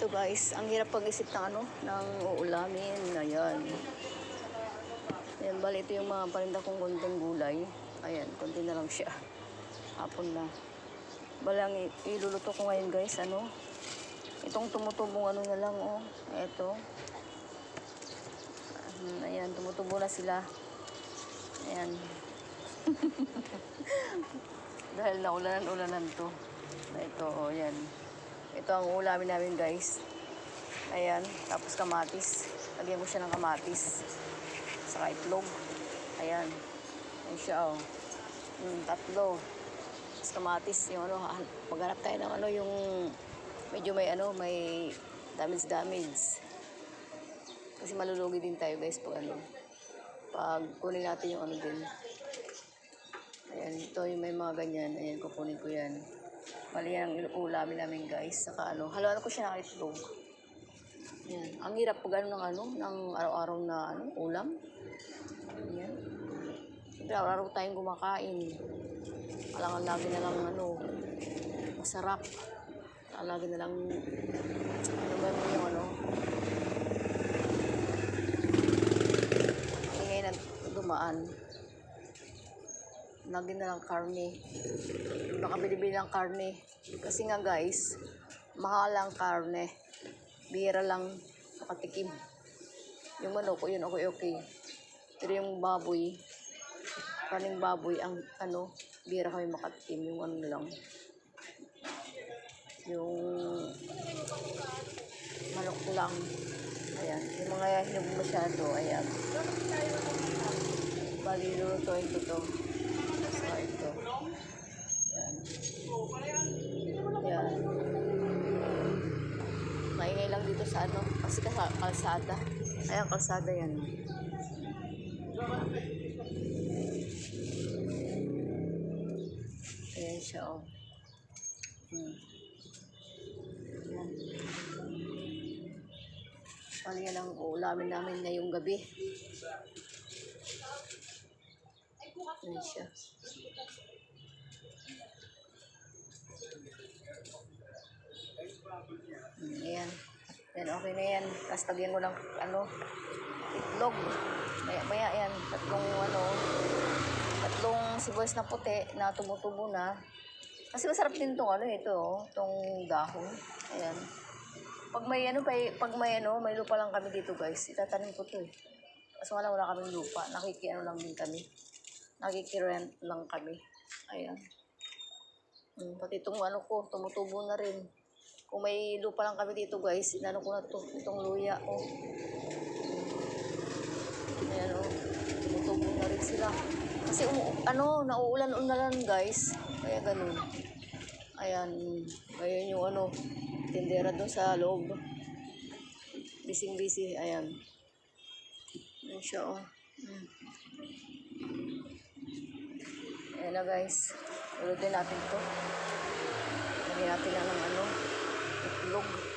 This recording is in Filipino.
dito guys. Ang hirap pag-isip ng ano, ng uulamin. Ayan. Ayan, bali ito yung mga parinda kong konting gulay. Ayan, konti na lang siya. Hapon na. Bali ang iluluto ko ngayon guys, ano. Itong tumutubong ano na lang, oh. Ito. Um, ayan, tumutubo na sila. Ayan. Dahil naulanan-ulanan to. Ito, oh, yan. Ito ang ulamin namin, guys. Ayan, tapos kamatis. Lagyan mo siya ng kamatis. Saka itlog. Ayan. Ayan siya, oh. Mm, tatlo. Tapos kamatis, yung ano, ha- maghanap tayo ng ano, yung medyo may ano, may damage-damage. Kasi malulugi din tayo, guys, pag ano, pag kunin natin yung ano din. Ayan, ito yung may mga ganyan. Ayan, kukunin ko yan. Yan ang ulamin namin guys. Saka ano, haluan ko siya ng itlog. Ayan. Ang hirap pag ano ng ano, ng araw-araw na ano, ulam. Ayan. Siyempre, araw-araw tayong kumakain. Alangan lagi na lang ano, masarap. Alangan lagi na lang, ano ba yung ano, ingay na dumaan. Lagi na lang karne. Baka binibili ng karne. Kasi nga guys, mahal ang karne. Bira lang makatikim. Yung manok, yun okay okay. Pero yung baboy, kaning baboy, ang ano, bira kami makatikim. Yung ano lang. Yung manok lang. Ayan. Yung mga hinog masyado, ayan. Bali, lulutuin ko to. Saka ito. Yan. Yan. Maingay lang dito sa ano, kasi kalsada. Ayan, kalsada yan. Ayan siya, oh. Hmm. Yan. Bali yan ang uulamin namin ngayong gabi. Ayan siya. Ayan. Yan, okay na yan. Tapos tagyan ko ng, ano, itlog. Maya, maya yan. Tatlong, ano, tatlong sibuyas na puti na tumutubo na. Kasi masarap din tong, ano, ito, oh, tong dahon. Ayan. Pag may, ano, pag, pag may, ano, may lupa lang kami dito, guys. Itatanim ko to, eh. Kaso wala, wala kaming lupa. Nakikiano lang din kami. Nakikirent lang kami. Ayan. Mm, pati itong ano ko, tumutubo na rin. Kung may lupa lang kami dito guys, inano ko na to, itong luya, oh. Ayan, oh. Tumutubo na rin sila. Kasi, umu- ano, nauulan-unalan guys. Kaya ganun. Ayan. Ayan yung ano, tindera doon sa loob. Bising-busy. Ayan. Ayan siya, oh. Ayan na guys. Ulutin natin to. Lagyan natin na ng ano, itlog.